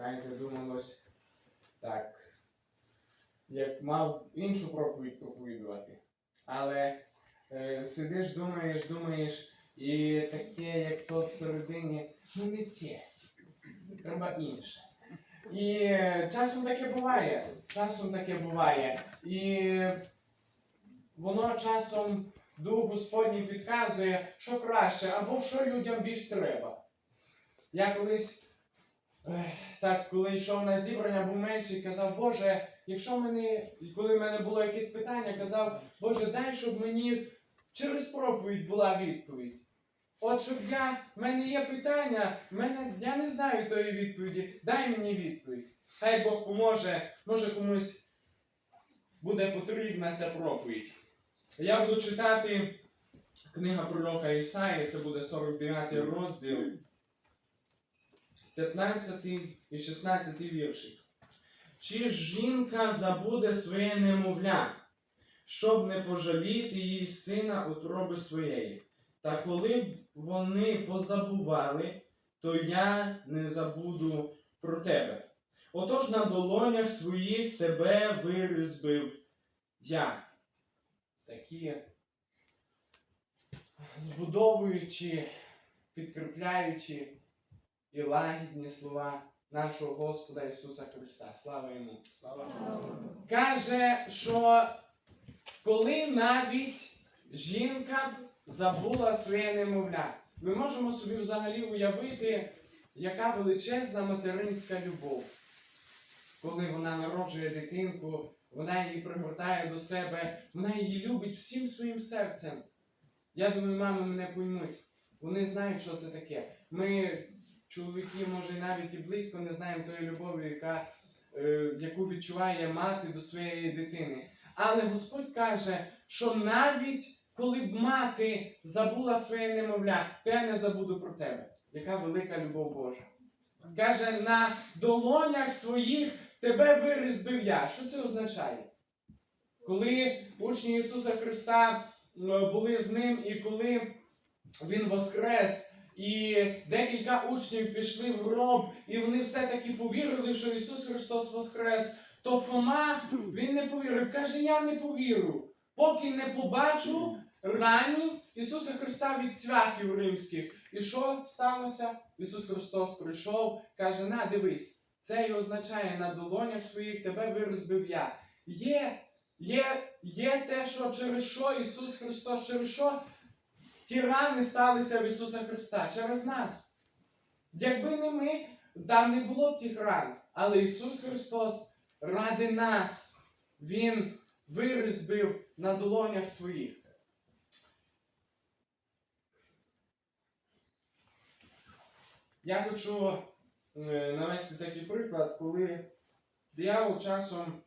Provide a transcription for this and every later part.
Знаєте, думалось так, як мав іншу проповідь проповідувати. Але е, сидиш, думаєш, думаєш, і таке, як то всередині, ну не це. Треба інше. І е, часом таке буває. Часом таке буває. І воно часом Дух Господній підказує, що краще, або що людям більш треба. Я колись, так, коли йшов на зібрання, був менший, казав, Боже, якщо мене, коли в мене було якесь питання, казав, Боже, дай, щоб мені через проповідь була відповідь. От щоб я, в мене є питання, мене, я не знаю тої відповіді, дай мені відповідь. Хай Бог поможе, може комусь буде потрібна ця проповідь. Я буду читати книга пророка Ісаї, це буде 49 розділ, 15 і 16 віршик. Чи ж жінка забуде своє немовля, щоб не пожаліти їй сина утроби своєї? Та коли б вони позабували, то я не забуду про тебе. Отож на долонях своїх тебе вирізбив я. Такі збудовуючи, підкріпляючи і лагідні слова нашого Господа Ісуса Христа. Слава йому! Слава Каже, що коли навіть жінка забула своє немовля, ми можемо собі взагалі уявити, яка величезна материнська любов. Коли вона народжує дитинку, вона її пригортає до себе, вона її любить всім своїм серцем. Я думаю, мами мене поймуть. Вони знають, що це таке. Ми, чоловіки, може, навіть і близько не знаємо тої любові, яка, е, яку відчуває мати до своєї дитини. Але Господь каже, що навіть коли б мати забула своє немовля, то я не забуду про тебе. Яка велика любов Божа. Каже, на долонях своїх тебе вирізбив я. Що це означає? Коли учні Ісуса Христа е, були з ним, і коли Він воскрес, і декілька учнів пішли в гроб, і вони все-таки повірили, що Ісус Христос воскрес, то Фома він не повірив. Каже, я не повірю, поки не побачу ранів Ісуса Христа від цвяхів римських. І що сталося? Ісус Христос прийшов, каже: на, дивись, це і означає на долонях своїх тебе вирозбив я. Є, є, є те, що через що Ісус Христос, через що ті рани сталися в Ісуса Христа, через нас. Якби не ми, там не було б тих ран. Але Ісус Христос ради нас, Він вирізбив на долонях своїх. Я хочу е, навести такий приклад, коли диявол часом,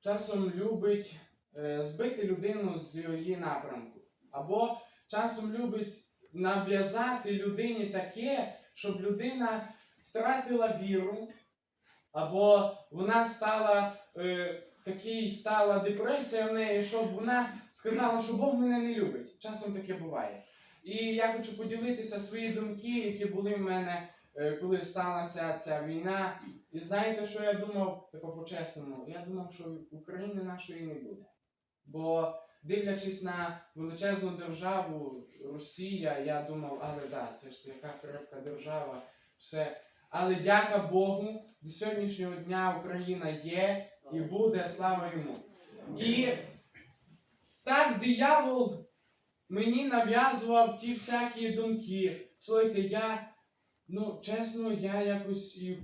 часом любить е, збити людину з її напрямку. Або часом любить нав'язати людині таке, щоб людина втратила віру, або вона стала е, такий стала депресія в неї, щоб вона сказала, що Бог мене не любить. Часом таке буває. І я хочу поділитися свої думки, які були в мене, е, коли сталася ця війна. І знаєте, що я думав, тако по-чесному, я думав, що України нашої не буде. Бо дивлячись на величезну державу, Росія, я думав, але да, це ж яка крепка держава, все. Але дяка Богу, до сьогоднішнього дня Україна є і буде, слава йому. І так диявол мені нав'язував ті всякі думки. Слухайте, я, ну, чесно, я якось і,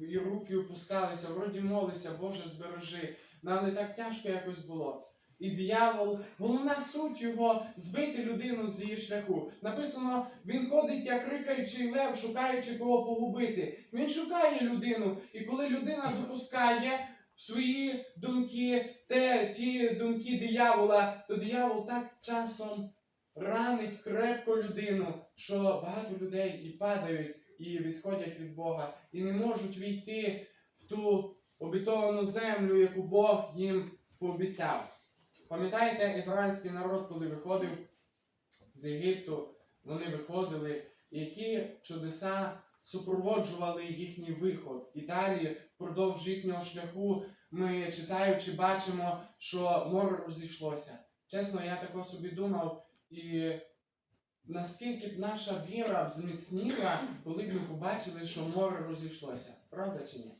і руки опускалися, вроді молися, Боже, збережи. Ну, але так тяжко якось було. І диявол, головна суть його збити людину з її шляху. Написано, він ходить, як рикаючий лев, шукаючи кого погубити. Він шукає людину, і коли людина допускає свої думки, те, ті думки диявола, то диявол так часом ранить крепко людину, що багато людей і падають, і відходять від Бога, і не можуть війти в ту обітовану землю, яку Бог їм пообіцяв. Пам'ятаєте, ізраїльський народ, коли виходив з Єгипту, вони виходили, які чудеса супроводжували їхній виход. І далі, впродовж їхнього шляху, ми читаючи, бачимо, що море розійшлося. Чесно, я тако собі думав, і наскільки б наша віра б зміцніла, коли б ми побачили, що море розійшлося. Правда чи ні?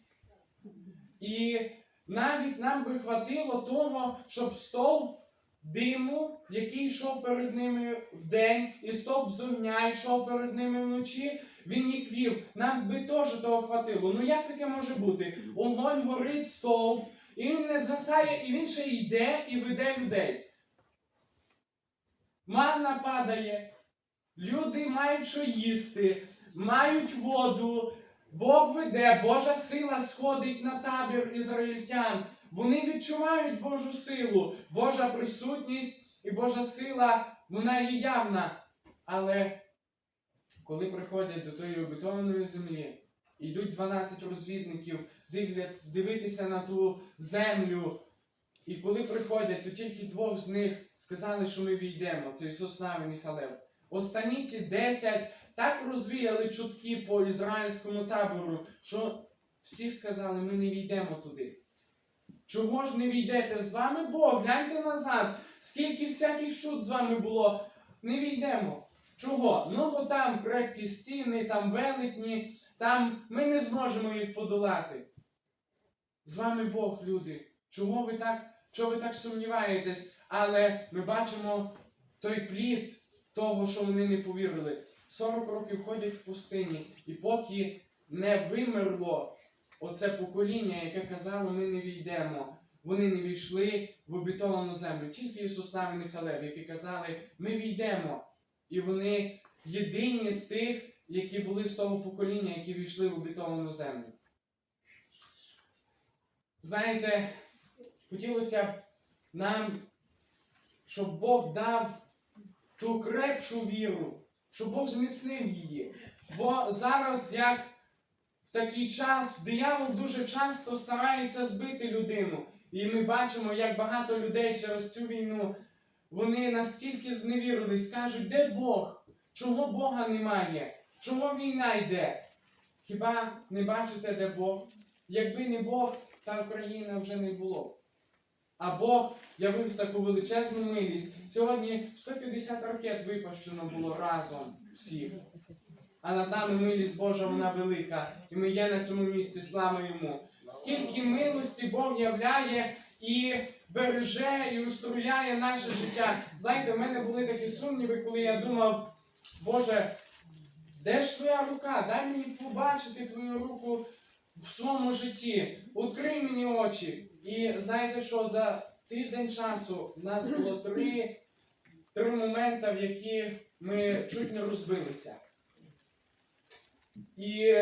І навіть нам би хватило того, щоб стовп диму, який йшов перед ними вдень, і стовп з йшов перед ними вночі, він їх вів. Нам би теж того хватило. Ну як таке може бути? Огонь горить стовп, і він не згасає, і він ще йде і веде людей. Манна падає, люди мають що їсти, мають воду, Бог веде, Божа сила сходить на табір ізраїльтян. Вони відчувають Божу силу, Божа присутність і Божа сила, вона є явна. Але коли приходять до тої обетованої землі, йдуть 12 розвідників дивитися на ту землю. І коли приходять, то тільки двох з них сказали, що ми війдемо. Це Ісус Навин і Халев. Останні ці 10 так розвіяли чутки по ізраїльському табору, що всі сказали, ми не війдемо туди. Чого ж не війдете? З вами Бог, гляньте назад. Скільки всяких чуд з вами було, не війдемо. Чого? Ну бо там крепкі стіни, там велетні, там ми не зможемо їх подолати. З вами Бог, люди. Чого ви так, чого ви так сумніваєтесь? Але ми бачимо той плід того, що вони не повірили. 40 років ходять в пустині, і поки не вимерло оце покоління, яке казало, ми не війдемо. Вони не війшли в обітовану землю. Тільки Ісус Навин і Халев, які казали, ми війдемо. І вони єдині з тих, які були з того покоління, які війшли в обітовану землю. Знаєте, хотілося б нам, щоб Бог дав ту крепшу віру, щоб Бог зміцнив її. Бо зараз, як в такий час, диявол дуже часто старається збити людину. І ми бачимо, як багато людей через цю війну вони настільки зневірились, кажуть, де Бог? Чого Бога немає? Чого війна йде? Хіба не бачите, де Бог? Якби не Бог, та Україна вже не було. А Бог явив таку величезну милість. Сьогодні 150 ракет випущено було разом всіх. А над нами милість Божа, вона велика. І ми є на цьому місці, слава йому. Скільки милості Бог являє і береже, і устрояє наше життя. Знаєте, в мене були такі сумніви, коли я думав, Боже, де ж твоя рука? Дай мені побачити твою руку в своєму житті. Відкрий мені очі. І знаєте що, за тиждень часу в нас було три, три моменти, в які ми чуть не розбилися. І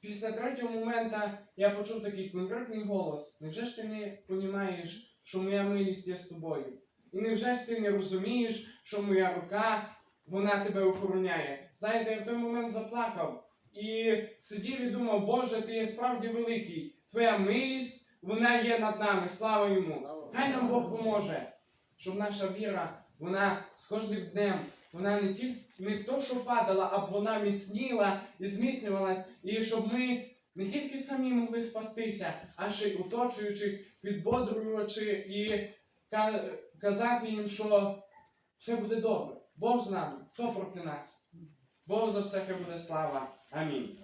після третього моменту я почув такий конкретний голос. Невже ж ти не розумієш, що моя милість є з тобою? І невже ж ти не розумієш, що моя рука, вона тебе охороняє? Знаєте, я в той момент заплакав і сидів і думав, Боже, ти є справді великий. Твоя милість, вона є над нами. Слава йому! Хай нам Бог поможе, щоб наша віра, вона з кожним днем, вона не тільки не то, що падала, а б вона міцніла і зміцнювалась, і щоб ми не тільки самі могли спастися, а ще й оточуючих, підбодрюючи і казати їм, що все буде добре. Бог з нами, хто проти нас? Бог за все хай буде слава. Амінь.